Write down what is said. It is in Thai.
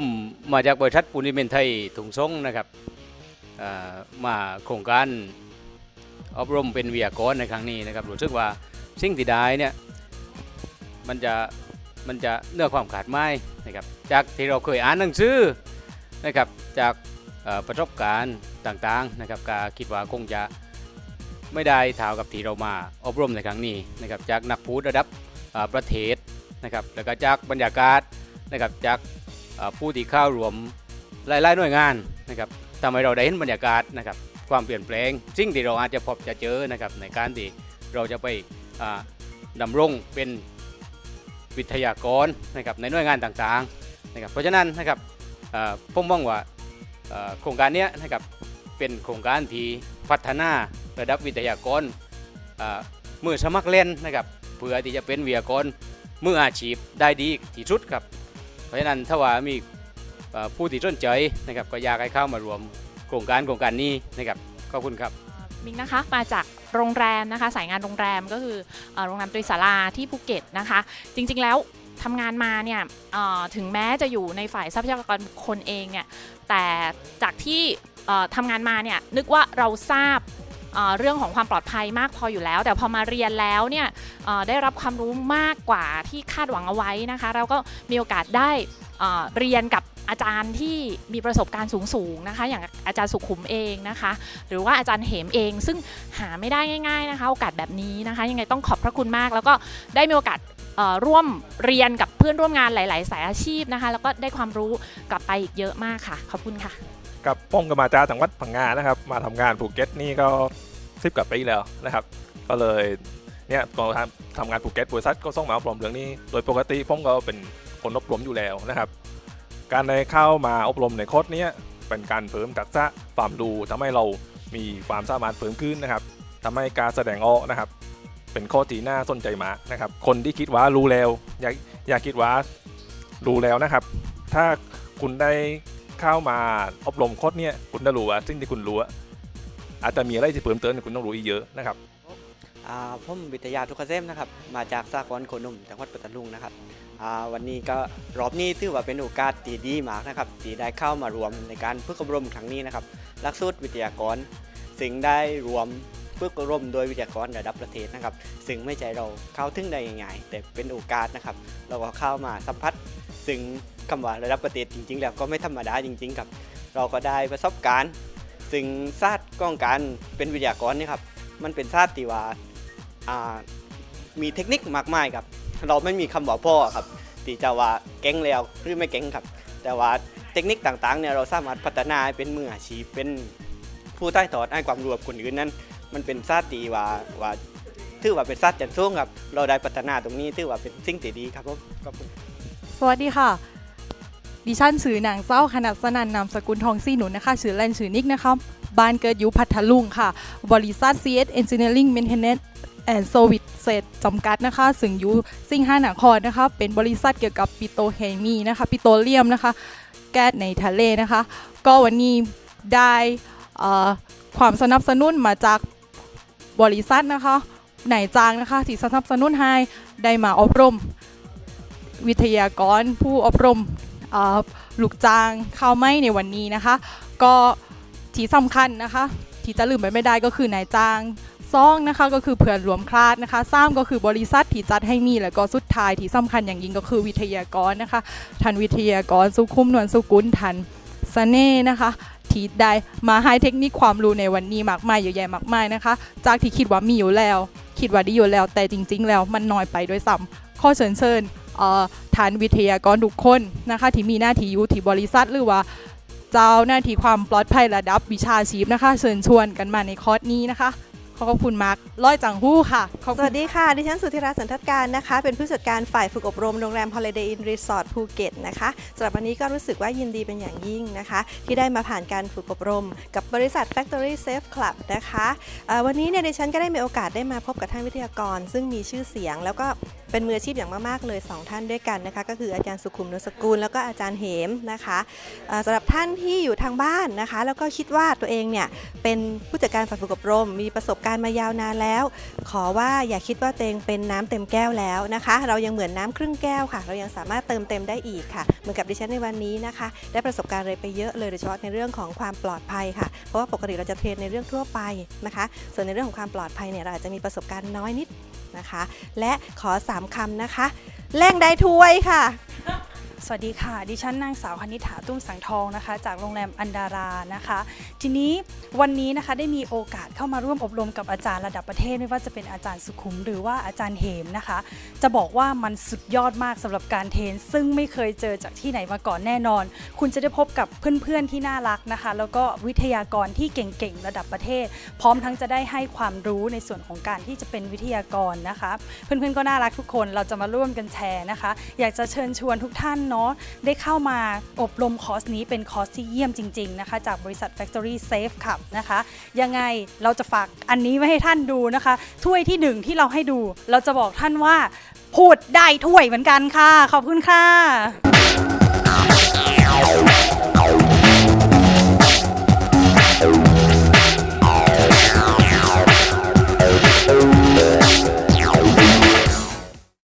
มมาจากบริษัทปูนซีเมนไทยถุงซงนะครับมาโครงการอบรมเป็นวิทยากรในครั้งนี้นะครับรู้สึกว่าสิ่งที่ได้เนี่ยมันจะมันจะเนื้อความขาดไม่นะครับจากที่เราเคยอ่านหนังสือนะครับจากประสบการณ์ต่างๆนะครับก็คิดว่าคงจะไม่ได้เท่ากับที่เรามาอบรมในครั้งนี้นะครับจากนักพูดระดับอ่อประเทศนะครับแล้วก็จากบรรยากาศนะครับจาก ผู้ที่เข้ารวมหลายๆหน่วยงานนะครับทำให้เราได้เห็นบรรยากาศนะครับความเปลี่ยนแปลงสิ่งที่เราอาจจะพบจะเจอนะครับในการที่เราจะไปอ่าดำรงเป็นวิทยากรนะครับในหน่วยงานต่างๆนะครับเพราะฉะนั้นนะครับผมมองว่าเอ่อโครงการนี้นะครับเป็นโครงการที่พัฒนาระดับวิทยากรเมือสมัครเล่นนะครับเพื่อที่จะเป็นวิทยากรมืออาชีพได้ดีที่สุดครับ เพราะฉะนั้นถ้าว่ามีผู้ที่สนใจนะครับก็อยากให้เข้ามารวมโครงการโครงการนี้นะครับขอบคุณครับมิงนะคะมาจากโรงแรมนะคะสายงานโรงแรมก็คือโรงแรมตรีสาราที่ภูเก็ตนะคะ จริงๆแล้วทำงานมาเนี่ยถึงแม้จะอยู่ในฝ่ายทรัพยากรบุคคลเองเนี่ยแต่จากที่ทำงานมาเนี่ยนึกว่าเราทราบ เรื่องของความปลอดภัยมากพออยู่แล้ว แต่พอมาเรียนแล้วเนี่ยได้รับความรู้มากกว่าที่คาดหวังเอาไว้นะคะ เราก็มีโอกาสได้เรียนกับอาจารย์ที่มีประสบการณ์สูงๆนะคะ อย่างอาจารย์สุขุมเองนะคะ หรือว่าอาจารย์เหมเอง ซึ่งหาไม่ได้ง่าย ๆนะคะ โอกาสแบบนี้นะคะ ยังไงต้องขอบพระคุณมาก แล้วก็ได้มีโอกาสร่วมเรียนกับเพื่อนร่วมงานหลาย ๆ สายอาชีพนะคะ แล้วก็ได้ความรู้กลับไปอีกเยอะมากค่ะ ขอบคุณค่ะ กับป้องกับมาจากจังหวัดพังงานะครับ มาทำงานภูเก็ตนี่ก็ สิบกว่าปีแล้วนะครับ ก็เลยเนี่ยตอนทำทำงานภูเก็ตบริษัทก็ส่งมาอบรมเรื่องนี้ โดยปกติผมก็เป็นคนอบรมอยู่แล้วนะครับ การได้เข้ามาอบรมในโค้ดนี้เป็นการเพิ่มทักษะความรู้ทำให้เรามีความสามารถเพิ่มขึ้นนะครับทำให้การแสดงออกนะครับ เป็นข้อที่น่าสนใจมากนะครับ คนที่คิดว่ารู้แล้ว อยากอยากคิดว่ารู้แล้วนะครับ ถ้าคุณได้เข้ามาอบรมโค้ดเนี้ยคุณจะรู้ว่าสิ่งที่คุณรู้ อาจจะมีอะไรที่เพิ่มเติมที่คุณต้องรู้อีกเยอะนะครับผมวิทยาทุกเกษมนะครับมาจากสากลโคนุ่มจังหวัดปัตตานีนะครับวันนี้ก็รอบนี้ถือว่าเป็นโอกาสที่ดีมากนะครับที่ได้เข้ามารวมในการฝึกอบรมครั้งนี้นะครับหลักสูตรวิทยากรซึ่งได้รวมฝึกอบรมโดยวิทยากรระดับประเทศนะครับซึ่งไม่ใช่เราเข้าถึงได้ง่ายๆแต่เป็นโอกาสนะครับเราก็เข้ามาสัมผัสซึ่งคำว่าระดับประเทศจริง ๆ แล้วก็ไม่ธรรมดาจริงๆครับเราก็ได้ประสบการณ์ ซึ่งศาสตร์ก้องการเป็นวิทยากรนี่ครับ มันเป็นศาสตร์ที่ว่ามีเทคนิคมากมายครับ เราไม่มีคำว่าพ่อครับที่จะว่าเก่งแล้วหรือไม่เก่งครับ แต่ว่าเทคนิคต่างๆเนี่ยเราสามารถพัฒนาให้เป็นมืออาชีพเป็นผู้ใต้ถอดให้ความรู้กับคนอื่นนั้น มันเป็นศาสตร์ที่ว่าว่าถือว่าเป็นศาสตร์จันทร์สูงครับ เราได้พัฒนาตรงนี้ถือว่าเป็นสิ่งที่ดีครับผมขอบคุณสวัสดีค่ะ ดิฉันชื่อนางเจ้าขนาดสนันนามสกุลทองซี่หนุนนะคะชื่อเล่นชื่อนิกนะคะบ้านเกิดอยู่พัทลุงค่ะ บริษัท CS Engineering Maintenance and Service จำกัดนะคะซึ่งอยู่ซิงห้านครนะคะ เป็นบริษัทเกี่ยวกับปิโตเคมีนะคะ ปิโตรเลียมนะคะ แก๊สในทะเลนะคะ ก็วันนี้ได้ความสนับสนุนมาจากบริษัทนะคะนายจ้างนะคะที่สนับสนุนให้ได้มาอบรม วิทยากรผู้อบรม ลูกจ้างข้าวไม่ในวันนี้นะคะ ก็ที่สำคัญนะคะ ที่จะลืมไปไม่ได้ก็คือนายจ้างซองนะคะก็คือเพื่อนรวมคลาดนะคะซ้ำก็คือบริษัทที่จัดให้มีแล้วก็สุดท้ายที่สำคัญอย่างยิ่งก็คือวิทยากรนะคะทันวิทยากรสุขุมนวลสุกุลทันสเน่นะคะที่ได้มาให้เทคนิคความรู้ในวันนี้มากมายเยอะแยะมากมายนะคะ จากที่คิดว่ามีอยู่แล้ว คิดว่าดีอยู่แล้วแต่จริง ๆ แล้วมันน้อยไปด้วยซ้ำข้อเชิญเชิญ ฐานวิทยากรทุกคนนะคะที่มีหน้าที่อยู่ที่บริษัทหรือว่าเจ้าหน้าที่ความปลอดภัยระดับวิชาชีพนะคะ เชิญชวนกันมาในคอร์สนี้นะคะขอบคุณมาร์คร้อยจังหู้ค่ะ สวัสดีค่ะ ดิฉันสุธิราสันทัดการนะคะ เป็นผู้จัดการฝ่ายฝึกอบรมโรงแรม Holiday Inn Resort ภูเก็ตนะคะสำหรับวันนี้ก็รู้สึกว่ายินดีเป็นอย่างยิ่งนะคะ ที่ได้มาผ่านการฝึกอบรม กับบริษัท Factory Safe Club นะคะ วันนี้เนี่ยดิฉันก็ได้มีโอกาสได้มาพบกับท่านวิทยากร ซึ่งมีชื่อเสียง แล้วก็ เป็นมืออาชีพอย่างมากๆเลย 2 ท่านด้วยกันนะคะก็คืออาจารย์สุขุมนุสกุล แล้วก็อาจารย์เหมนะคะสำหรับท่านที่อยู่ทางบ้านนะคะ แล้วก็คิดว่าตัวเองเนี่ยเป็นผู้จัดการฝ่ายฝึกอบรม มีประสบการณ์มายาวนานแล้ว ขอว่าอย่าคิดว่าตัวเองเป็นน้ำเต็มแก้วแล้วนะคะ เรายังเหมือนน้ำครึ่งแก้วค่ะ เรายังสามารถเติมเต็มได้อีกค่ะ เหมือนกับดิฉันในวันนี้นะคะ ได้ประสบการณ์อะไรไปเยอะเลยโดยเฉพาะในเรื่องของความปลอดภัยค่ะ เพราะว่าปกติเราจะเทรนในเรื่องทั่วไปนะคะ ส่วนในเรื่องของความปลอดภัยเนี่ยเราอาจจะมีประสบการณ์น้อยนิด นะคะ และขอสามคำนะคะ แรงได้ถ้วยค่ะ สวัสดีค่ะ ดิฉันนางสาวคณิษฐาตุ้มสังทองนะคะ จากโรงแรมอันดารานะคะ ทีนี้วันนี้นะคะได้มีโอกาสเข้ามาร่วมอบรมกับอาจารย์ระดับประเทศ ไม่ว่าจะเป็นอาจารย์สุขุมหรือว่าอาจารย์เหมนะคะ จะบอกว่ามันสุดยอดมากสำหรับการเทรนซึ่งไม่เคยเจอจากที่ไหนมาก่อนแน่นอน คุณจะได้พบกับเพื่อนๆที่น่ารักนะคะ แล้วก็วิทยากรที่เก่งๆระดับประเทศ พร้อมทั้งจะได้ให้ความรู้ในส่วนของการที่จะเป็นวิทยากรนะคะ เพื่อนๆก็น่ารักทุกคนเราจะมาร่วมกันแชร์นะคะ อยากจะเชิญชวนทุกท่านเนาะได้เข้ามาอบรมคอร์สนี้เป็นคอร์สที่เยี่ยมจริง ๆ นะคะ จากบริษัท Factory Safe ขับนะคะ ยังไงเราจะฝากอันนี้ไว้ให้ท่านดูนะคะ ถ้วยที่หนึ่งที่เราให้ดู เราจะบอกท่านว่า พูดได้ถ้วยเหมือนกันค่ะ ขอบคุณค่ะ